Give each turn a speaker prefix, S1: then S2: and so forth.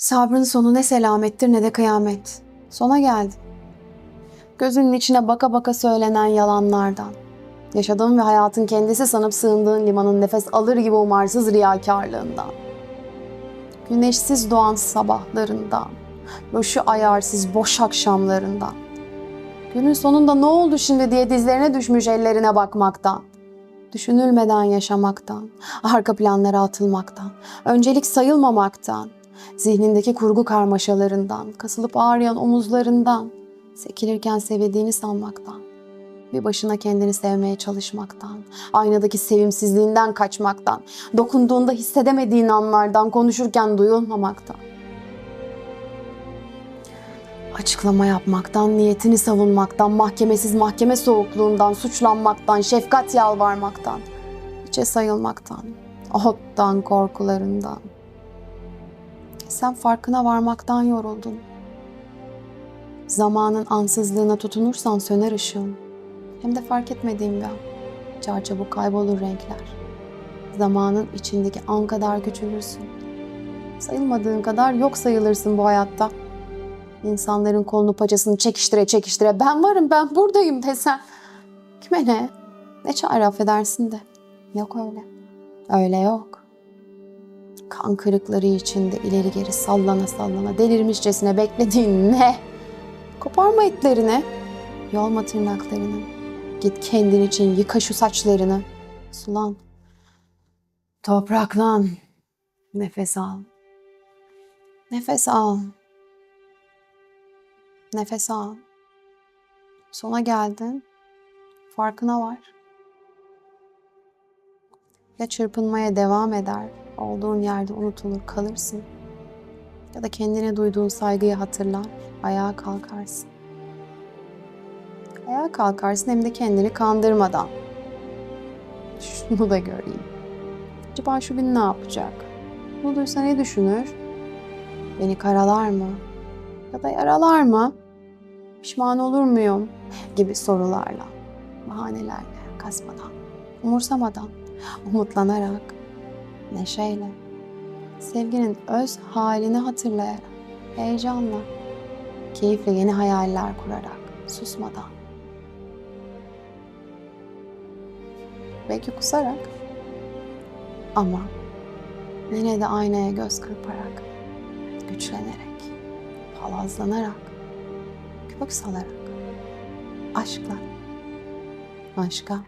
S1: Sabrın sonu ne selamettir ne de kıyamet. Sona geldi. Gözünün içine baka baka söylenen yalanlardan. Yaşadığın ve hayatın kendisi sanıp sığındığın limanın nefes alır gibi umarsız riyakarlığından. Güneşsiz doğan sabahlarından. Boşu ayarsız boş akşamlarından. Günün sonunda ne oldu şimdi diye dizlerine düşmüş ellerine bakmaktan. Düşünülmeden yaşamaktan, arka planlara atılmaktan, öncelik sayılmamaktan, zihnindeki kurgu karmaşalarından, kasılıp ağrıyan omuzlarından, sekilirken sevdiğini sanmaktan, bir başına kendini sevmeye çalışmaktan, aynadaki sevimsizliğinden kaçmaktan, dokunduğunda hissedemediğin anlardan, konuşurken duyulmamaktan. Açıklama yapmaktan, niyetini savunmaktan, mahkemesiz mahkeme soğukluğundan, suçlanmaktan, şefkat yalvarmaktan, içe sayılmaktan, ottan, korkularından. Sen farkına varmaktan yoruldun. Zamanın ansızlığına tutunursan söner ışığın. Hem de fark etmediğim bir an. Çarçabuk kaybolur renkler. Zamanın içindeki an kadar küçülürsün. Sayılmadığın kadar yok sayılırsın bu hayatta. İnsanların kolunu paçasını çekiştire çekiştire ben varım ben buradayım desen. Kime ne? Ne çare affedersin de. Yok öyle. Öyle yok. Kan kırıkları içinde ileri geri sallana sallana delirmişçesine beklediğin ne? Koparma etlerini. Yolma tırnaklarını. Git kendin için yıka şu saçlarını. Sulan. Topraklan. Nefes al. Nefes al. Nefes al. Sona geldin. Farkına var. Ya çırpınmaya devam eder, olduğun yerde unutulur kalırsın. Ya da kendine duyduğun saygıyı hatırlar, ayağa kalkarsın. Ayağa kalkarsın hem de kendini kandırmadan. Şunu da göreyim. Acaba şu gün ne yapacak? Bunu duysa ne düşünür? Beni karalar mı? Ya da yaralar mı? Pişman olur muyum? Gibi sorularla, bahanelerle, kasmadan, umursamadan, umutlanarak, neşeyle, sevginin öz halini hatırlayarak, heyecanla, keyifle yeni hayaller kurarak, susmadan. Belki kusarak ama yine de aynaya göz kırparak, güçlenerek, palazlanarak, kök salarak, aşkla, aşka